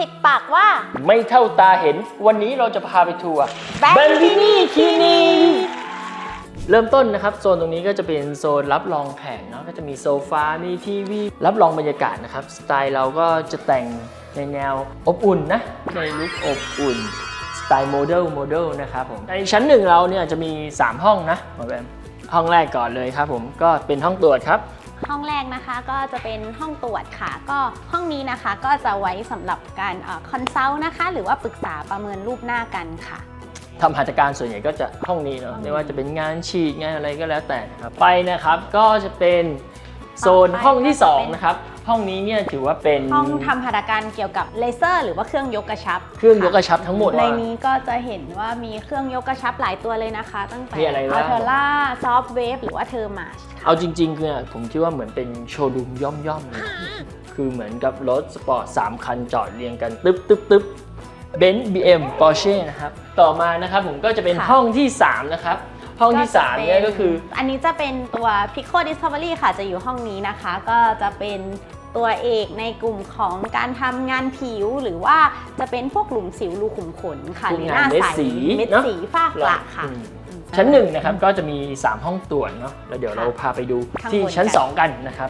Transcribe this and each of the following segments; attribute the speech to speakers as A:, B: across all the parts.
A: สิบปากว่า
B: ไม่เท่าตาเห็น วันนี้เราจะพาไปทัวร์
A: Bambini
B: Clinic เริ่มต้นนะครับโซนตรงนี้ก็จะเป็นโซนรับรองแขกเนาะก็จะมีโซฟา มีทีวี รับรองบรรยากาศนะครับ สไตล์เราก็จะแต่งในแนวอบอุ่นนะ ในลุคอบอุ่น สไตล์โมเดลโมเดลนะครับผม ในชั้นหนึ่งเราเนี่ยจะมี 3 ห้องนะหมอแบมห้องแรกก่อนเลยครับผมก็เป็นห้องตรวจครับ
A: ห้องแรกนะคะก็จะเป็นห้องตรวจค่ะ ก็ห้องนี้นะคะก็จะไว้สำหรับการคอนซัลท์นะคะ หรือว่าปรึกษาประเมินรูปหน้ากันค่ะ
B: ทำหัตถการส่วนใหญ่ก็จะห้องนี้เนาะไม่ว่าจะเป็นงานฉีดงานอะไรก็แล้วแต่นะครับไปนะครับก็จะเป็นโซน
A: ต่อไป
B: ห้องที่
A: ก็จะเป็น
B: 2นะครับห้องนี้เนี่ยถือว่าเป็น
A: ห้องทำหัตถการเกี่ยวกับเลเซอร์ หรือว่าเครื่องยกกระชับ
B: เครื่องยกกระชับทั้งหมด
A: ในนี้ก็จะเห็นว่ามีเครื่องยกกระชับหลายตัวเลยนะคะ ตั้งแต่
B: มีอะไรบ้าง
A: อัลเทอร่าซอฟเวฟหรือว่าเทอร์มาช
B: เอาจริงๆคือผมคิดว่าเหมือนเป็นโชว์รูมย่อมๆเลยคือเหมือนกับรถสปอร์ต3คันจอดเรียงกันตึ๊บตึ๊บตึ๊บเบนซ์บีเอ็มปอร์เช่นะครับ ต่อมานะครับผมก็จะเป็นห้องที่ 3 นะครับ ห้องที่ 3 เนี่ยก็คือ
A: อันนี้จะเป็นตัว Pico Discovery ค่ะ จะอยู่ห้องนี้นะคะ ก็จะเป็นตัวเอกในกลุ่มของการทำงานผิวหรือว่าจะเป็นพวกหลุมสิวรูขุมขนค่ะ
B: พวก
A: หรือหน้างา
B: นเม็ด
A: ใส
B: สี
A: เม็ด
B: เนอะ
A: สีฝ้ากระค่ะ
B: อืมชั้นหนึ่งนะครับก็จะมี 3 ห้องตรวจเนาะแล้วเดี๋ยวเราพาไปดู
A: ข้างบน
B: ที่ชั้น
A: กัน
B: 2 กันนะครับ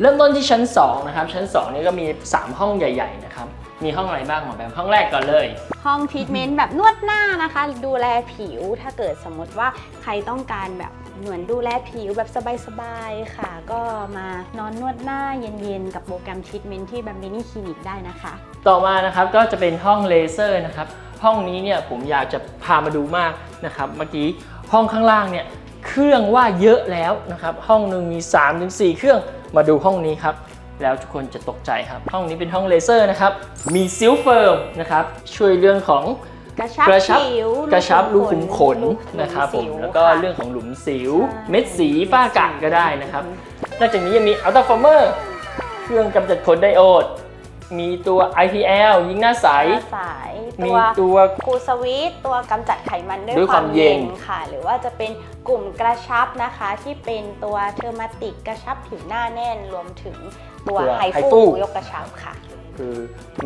B: เริ่มต้นที่ชั้น2นะครับชั้น 2 นี่ก็มี 3 ห้องใหญ่ๆนะครับมีห้องอะไรบ้างหมอแบมห้องแรกก่อนเลย
A: ห้องทรีทเมนต์แบบนวดหน้านะคะ ดูแลผิวถ้าเกิดสมมติว่าใครต้องการแบบเหมือนดูแลผิวแบบสบายๆค่ะ ก็มานอนนวดหน้าเย็นๆ กับโปรแกรมทรีทเมนต์ที่บัมบินี่คลินิกได้นะคะ
B: ต่อมานะครับก็จะเป็นห้องเลเซอร์นะครับห้องนี้เนี่ยผมอยากจะพามาดูมากนะครับเมื่อกี้ห้องข้างล่างเนี่ย เครื่องว่าเยอะแล้วนะครับ ห้องหนึ่งมี3-4ถึง4เครื่องมาดูห้องนี้ครับ แล้วทุกคนจะตกใจครับ ห้องนี้เป็นห้องเลเซอร์นะครับ มีซิลเฟิร์มนะครับ ช่วยเรื่องของ
A: กระชับ
B: กระชับ
A: ผิว
B: กระชับรูขุมขน
A: รู
B: นะครับผม
A: สิ
B: แล้วก็
A: ค่ะ
B: เรื่องของหลุมสิว
A: ใช่
B: เม็ดสีฝ้ากระก็ได้นะครับนอกจากนี้ยังมีอัลต a ฟอร์เมอร์เครื่องกำจัดขนไดโอด มีตัว IPL ยิงหน้าใส
A: หน้าสาย
B: มี
A: ตัว
B: ตัว
A: คูลสวีทตัวกำจัดไขมันด้วย
B: ด้วยความม
A: คาวเย็น
B: เย็น
A: ค่ะ หรือว่าจะเป็นกลุ่มกระชับนะคะ ที่เป็นตัวเทอร์มาติกกระชับผิวหน้าแน่นรวมถึงตัวไฮฟู ยกกระชับค่ะ
B: คือ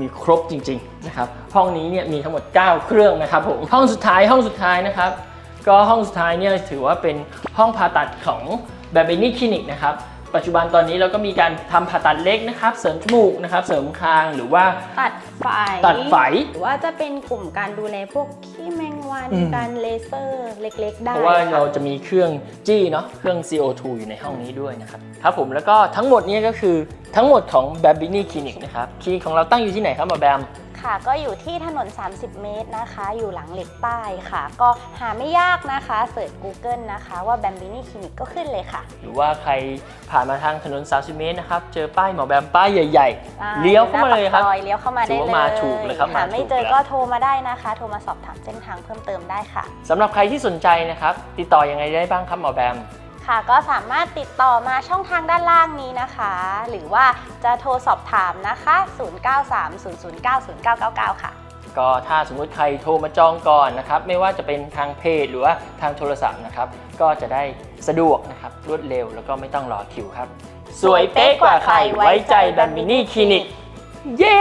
B: มีครบจริงๆนะครับห้องนี้เนี่ยมีทั้งหมด 9 เครื่องนะครับผมห้องสุดท้ายห้องสุดท้ายนะครับ ก็ห้องสุดท้ายเนี่ยถือว่าเป็นห้องผ่าตัดของแบบเบนี่คลินิกนะครับ ปัจจุบันตอนนี้เราก็มีการทำผ่าตัดเล็กนะครับ เสริมจมูกนะครับ เสริมคางหรือว่า
A: ตัดไฟ
B: ตัดไฝ
A: หรือว่าจะเป็นกลุ่มการดูแลพวกขี้แมงวัน
B: อืม
A: การเลเซอร์เล็ก ๆ ได้
B: เพราะว่า
A: ค่ะ
B: เราจะมีเครื่องจี้เนาะเครื่อง CO2 อยู่ในห้องนี้ด้วยนะครับครับผมแล้วก็ทั้งหมดเนี้ก็คือทั้งหมดของแบบบินี่คลินิกนะครับคลินิกของเราตั้งอยู่ที่ไหนครับหมอแบม
A: ค่ะ ก็อยู่ที่ถนน 30 เมตรนะคะ อยู่หลังเหล็กใต้ค่ะ ก็หาไม่ยากนะคะเสิร์ช Google นะคะว่า Bambini Clinic ก็ขึ้นเลยค่ะ
B: หรือว่าใครผ่านมาทางถนน 30 เมตรนะครับ เจอป้ายหมอแบมป้ายใหญ่
A: อ่า
B: ๆเลี้ยวเข้ามาเลยครับ
A: หน้ปกซอเลี้ยวเข้ามาได้
B: ถือ
A: เล
B: ว่ายมาถูกเลยครับ
A: หา
B: มา
A: ไม่
B: ถูก
A: เจอ
B: แล้ว
A: ก็โทรมาได้นะคะ โทรมาสอบถามเส้นทางเพิ่มเติมได้ค่ะ
B: สำหรับใครที่สนใจนะครับ ติดต่อยังไงได้บ้างครับหมอแบม
A: ค่ะก็สามารถติดต่อมาช่องทางด้านล่างนี้นะคะ หรือว่าจะโทรสอบถามนะคะ 0930090999 ค่ะ
B: ก็ถ้าสมมุติใครโทรมาจองก่อนนะครับ ไม่ว่าจะเป็นทางเพจหรือว่าทางโทรศัพท์นะครับ ก็จะได้สะดวกนะครับรวดเร็วแล้วก็ไม่ต้องรอคิวครับ สวยเป๊ะกว่าใครไว้ใจแบมบินี่คลินิก เย้